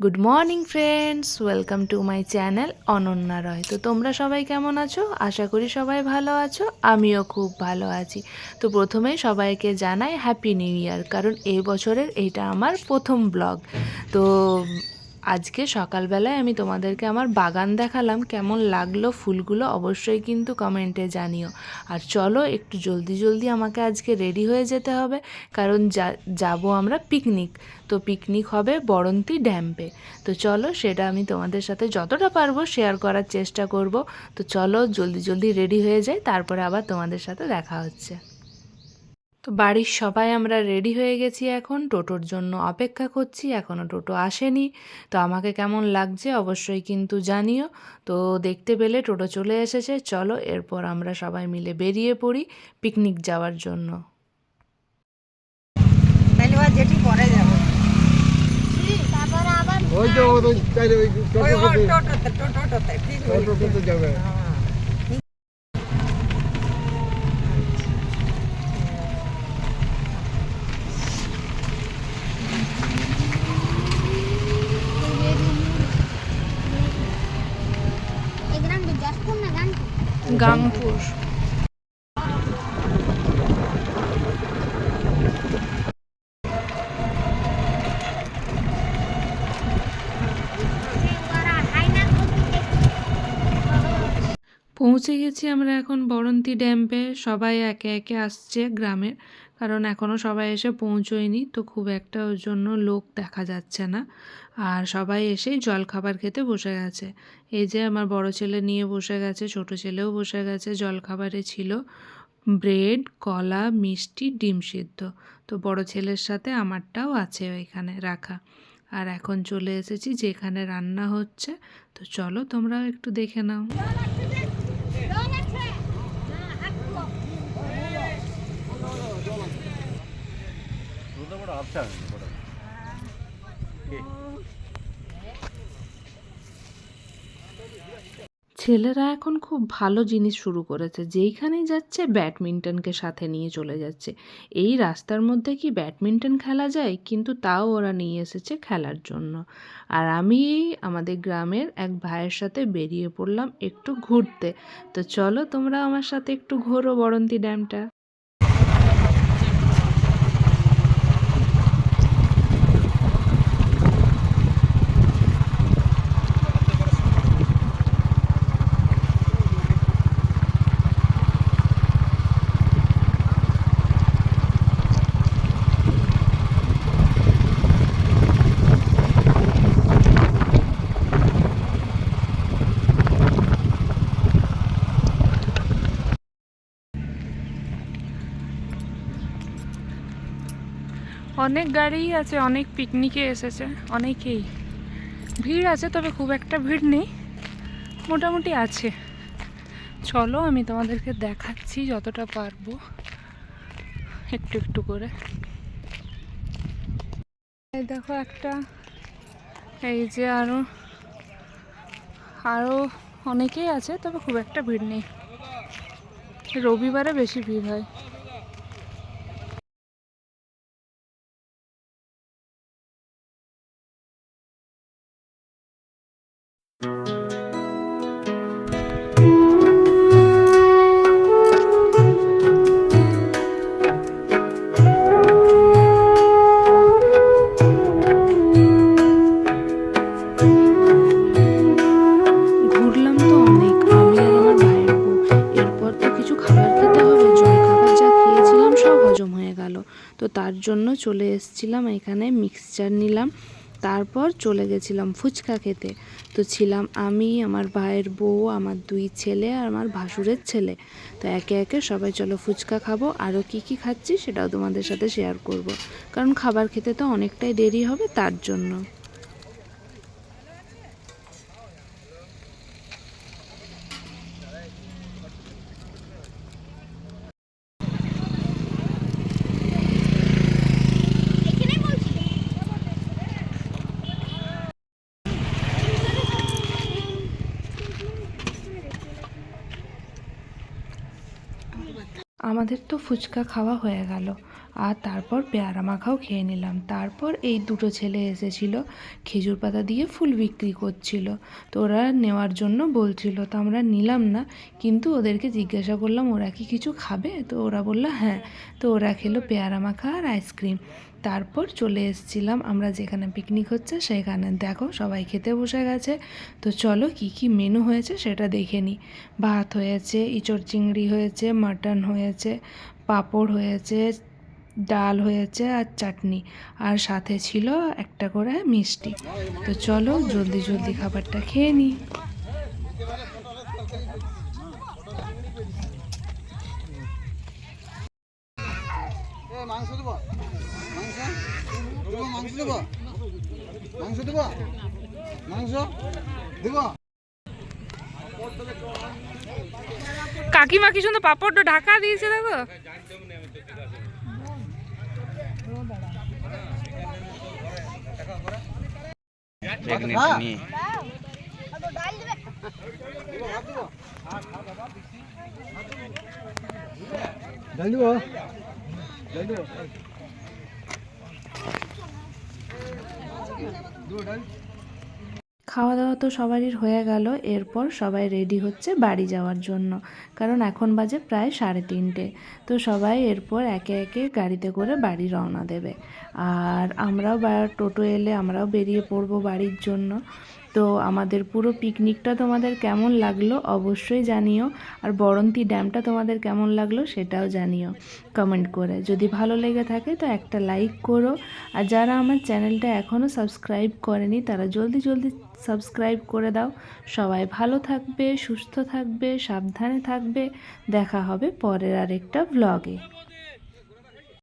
Good morning friends welcome to my channel Ananya Roy তো তোমরা সবাই কেমন আছো? আশা করি সবাই ভালো আছো। আমিও খুব ভালো আছি। তো প্রথমেই সবাইকে জানাই হ্যাপি নিউ ইয়ার কারণ এই বছরের এটা আমার প্রথম ব্লগ তো আজকে সকালবেলায় আমি তোমাদেরকে আমার বাগান দেখালাম, কেমন লাগল ফুলগুলো অবশ্যই কিন্তু কমেন্টে জানিও। আর চলো একটু জলদি জলদি আমাকে আজকে রেডি হয়ে যেতে হবে, কারণ যাব আমরা পিকনিক তো পিকনিক হবে বরন্তি ড্যাম্পে তো চলো সেটা আমি তোমাদের সাথে যতটা পারব শেয়ার করার চেষ্টা করব। তো চলো জলদি জলদি রেডি হয়ে যাই, তারপরে আবার তোমাদের সাথে দেখা হচ্ছে। তো বাড়ির সবাই আমরা রেডি হয়ে গেছি এখন। টোটোর জন্য অপেক্ষা করছি এখনও টোটো আসেনি। তো আমাকে কেমন লাগছে অবশ্যই কিন্তু জানিও। তো দেখতে পেলে টোটো চলে এসেছে চলো এরপর আমরা সবাই মিলে বেরিয়ে পড়ি পিকনিক যাওয়ার জন্য। তাহলে পরে ওই তো ওই টোটোতে টোটোতে। টোটোতে যাবে। গাংপুর। পৌঁছে গেছি আমরা এখন বরন্তি ড্যাম্পে সবাই একে একে আসছে গ্রামের কারণ এখনও সবাই এসে পৌঁছয়নি, তো খুব একটা ওর জন্য লোক দেখা যাচ্ছে না। আর সবাই এসেই জল খাবার খেতে বসে গেছে। এই যে আমার বড় ছেলে নিয়ে বসে গেছে, ছোট ছেলেও বসে গেছে জল খাবারে ছিল ব্রেড, কলা, মিষ্টি, ডিম সিদ্ধ। তো বড় ছেলের সাথে আমারটাও আছে ওইখানে রাখা। আর এখন চলে এসেছি যেখানে রান্না হচ্ছে, তো চলো তোমরাও একটু দেখে নাও। ছেলেরা এখন খুব ভালো জিনিস শুরু করেছে যেইখানেই যাচ্ছে ব্যাডমিন্টনকে সাথে নিয়ে চলে যাচ্ছে। এই রাস্তার মধ্যে কি ব্যাডমিন্টন খেলা যায়? কিন্তু তাও ওরা নিয়ে এসেছে খেলার জন্য। আর আমি আমাদের গ্রামের এক ভাইয়ের সাথে বেরিয়ে পড়লাম একটু ঘুরতে। তো চলো তোমরা আমার সাথে একটু ঘোরো বরন্তি ড্যামটা। অনেক গাড়িই আছে, অনেক পিকনিকে এসেছে, অনেকেই। ভিড় আছে, তবে খুব একটা ভিড় নেই। মোটামুটি আছে। চলো, আমি তোমাদেরকে দেখাচ্ছি যতটা পারব। একটু একটু করে। দেখো একটা, এই যে আরও আরও অনেকেই আছে, তবে খুব একটা ভিড় নেই। রবিবারে বেশি ভিড় হয়। খাবার খেতে হবে জল খাবার যা খেয়েছিলাম সব হজম হয়ে গেল। তো তার জন্য চলে এসেছিলাম এখানে মিক্সচার নিলাম, তারপর চলে গেছিলাম ফুচকা খেতে। তো ছিলাম আমি, আমার ভাইয়ের বউ, আমার দুই ছেলে আর আমার ভাসুরের ছেলে। তো একে একে সবাই চলো ফুচকা খাব। আরও কি কি খাচ্ছি সেটাও তোমাদের সাথে শেয়ার করব। কারণ খাবার খেতে তো অনেকটাই দেরি হবে তার জন্য। আমাদের তো ফুচকা খাওয়া হয়ে গেল। আর তারপর পেয়ারা মাখাও খেয়ে নিলাম। তারপর এই দুটো ছেলে এসেছিল, খেজুর পাতা দিয়ে ফুল বিক্রি করছিল। তো ওরা নেওয়ার জন্য বলছিল, তো আমরা নিলাম না। কিন্তু ওদেরকে জিজ্ঞাসা করলাম, ওরা কি কিছু খাবে? তো ওরা বলল হ্যাঁ। তো ওরা খেলো পেয়ারা মাখা আর আইসক্রিম তারপর চলে এসেছিলাম আমরা যেখানে পিকনিক হচ্ছে সেখানে। দেখো সবাই খেতে বসে গেছে। তো চলো কি কি মেনু হয়েছে সেটা দেখে নিই ভাত হয়েছে, ইঁচড় চিংড়ি হয়েছে মাটন হয়েছে, পাঁপড় হয়েছে, ডাল হয়েছে আর চাটনি। আর সাথে ছিল একটা করে মিষ্টি। তো চলো জলদি জলদি খাবারটা খেয়ে নিই মাংস দেবো? মাংস? দেবো মাংস দেবো? মাংস দেবো? মাংস দেবো? কাকিমা কি সুন্দর পাঁপড়টা ঢাকা দিয়েছে দেখো। ডাল দেবো ডাল দেবো? খাওয়া দাওয়া তো সবারই হয়ে গেল, এরপর সবাই রেডি হচ্ছে বাড়ি যাওয়ার জন্য। কারণ এখন বাজে প্রায় সাড়ে তিনটে। তো সবাই এরপর একে একে গাড়িতে করে বাড়ি রওনা দেবে। আর আমরাও বা টোটো এলে আমরাও বেরিয়ে পড়ব বাড়ির জন্য। তো আমাদের পুরো পিকনিকটা তোমাদের কেমন লাগল অবশ্যই জানিও। আর বরন্তি ড্যামটা তোমাদের কেমন লাগল সেটাও জানিও কমেন্ট করে। যদি ভালো লেগে থাকে তো একটা লাইক করো। আর যারা আমার চ্যানেলটা এখনও সাবস্ক্রাইব করেনি তারা জলদি জলদি সাবস্ক্রাইব করে দাও। সবাই ভালো থাকবে, সুস্থ থাকবে, সাবধানে থাকবে। দেখা হবে পরের আরেকটা ব্লগে